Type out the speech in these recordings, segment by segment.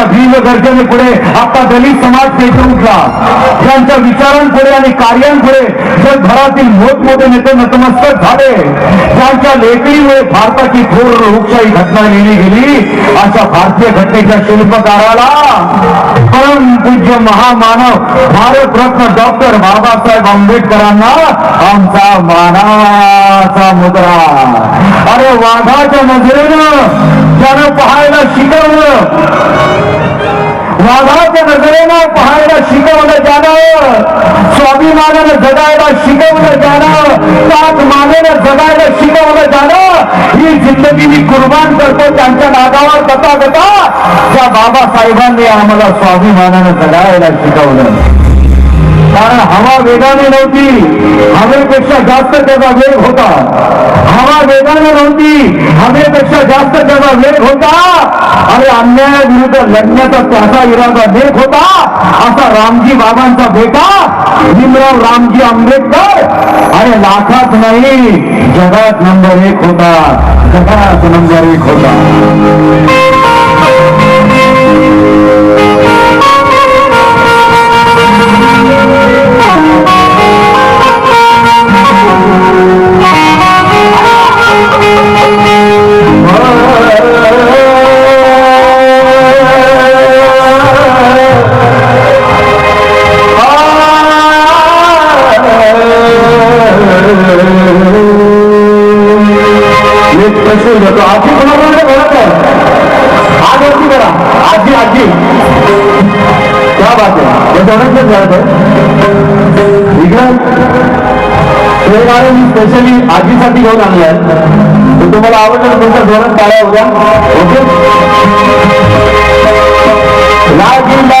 त्यांच्या भीम गर्जनेपुढे आता दलित समाज पेटून उठला. त्यांच्या विचारांपुढे आणि कार्यांपुढे जगभरातील मोठमोठे नेते नतमस्तक झाले. ज्यांच्या लेखणीमुळे भारताची थोर लोकशाही घटना लिहिली गेली. अशा भारतीय घटनेच्या शिल्पकाराला परम पूज्य महामानव भारतरत्न डॉक्टर बाबासाहेब आंबेडकरांना आमचा मानाचा मुद्रा. अरे वाघाच्या नजरेनं त्यानं पाहायला शिकवलं. वाघाच्या नजरेनं पाहायला शिकवलं ज्यानं स्वाभिमानानं जगायला शिकवलं ज्यानं ताक मानेनं जगायला शिकवलं ज्यानं ही जिंदगी मी कुर्बान करतो त्यांच्या नागावर कथा कथा त्या बाबासाहेबांनी आम्हाला स्वाभिमानानं जगायला शिकवलं. कारण हवा वेगाने नव्हती. हवेपेक्षा जास्त त्याचा वेग होता. हवा वेगाने नव्हती. हवेपेक्षा जास्त त्याचा वेग होता. आणि अन्यायाविरुद्ध लढण्याचा त्याचा इरादा नेक होता. असा रामजी बाबांचा बेटा भीमराव रामजी आंबेडकर. अरे लाखात नाही जगात नंबर एक होता. जगात नंबर एक होता. हे इकडं मी स्पेशली आजीसाठी घेऊन आणलं आहे तर तुम्हाला आवडलं तर धोरण जोरात टाळ्या उद्या. ओके? लाजीला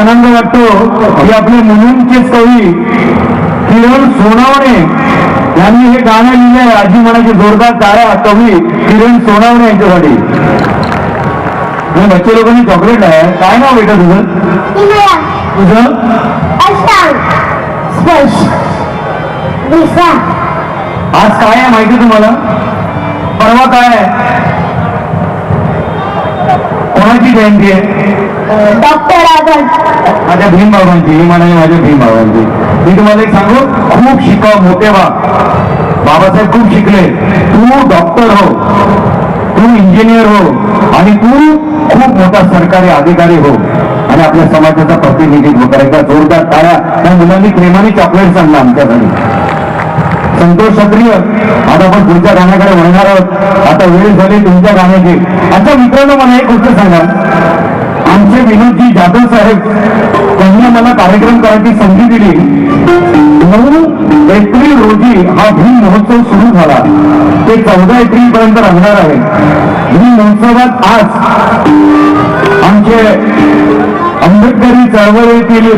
आनंद वाटतो की आपले मुलींचेच कवी किरण सोनवणे यांनी हे गाणं लिहिलंय. आजी म्हणायची जोरदार टाळ्या कवी किरण सोनवणे यांच्यासाठी. बच्चे लोकांनी चॉकलेट आहे. काय नाव बेटा तुझं? तुझं? आज काय आहे माहिती तुम्हाला? परवा काय आहे? कोणाची जयंती आहे? डॉक्टर आझाद. माझ्या भीम बाबांची ही म्हणाली माझ्या भीम बाबांची मी तुम्हाला एक सांगू खूप शिकाव मोठे व्हा. बाबासाहेब खूप शिकले. तू डॉक्टर हो. तू इंजिनियर हो. आणि तू खूप मोठा सरकारी अधिकारी हो. आणि आपल्या समाजाचा प्रतिनिधित्व हो. करायचा जोरदार टाळ्या त्या मुलांनी प्रेमाने चॉकलेट सांगला आमच्यासाठी संतोष क्षत्रिय आता आपण पुढच्या गाण्याकडे म्हणणार आहोत. आता वेळ झाली तुमच्या गाण्याची. आता मित्रांनो मला एक गोष्ट सांगा. आमचे विनोदजी जाधव साहेब त्यांनी मला कार्यक्रम करायची संधी दिली. नऊ एप्रिल रोजी हा भीम महोत्सव सुरू झाला. ते चौदा एप्रिल पर्यंत राहणार आहे. भीम महोत्सवात आज आमचे आंबेडकरी चळवळीतील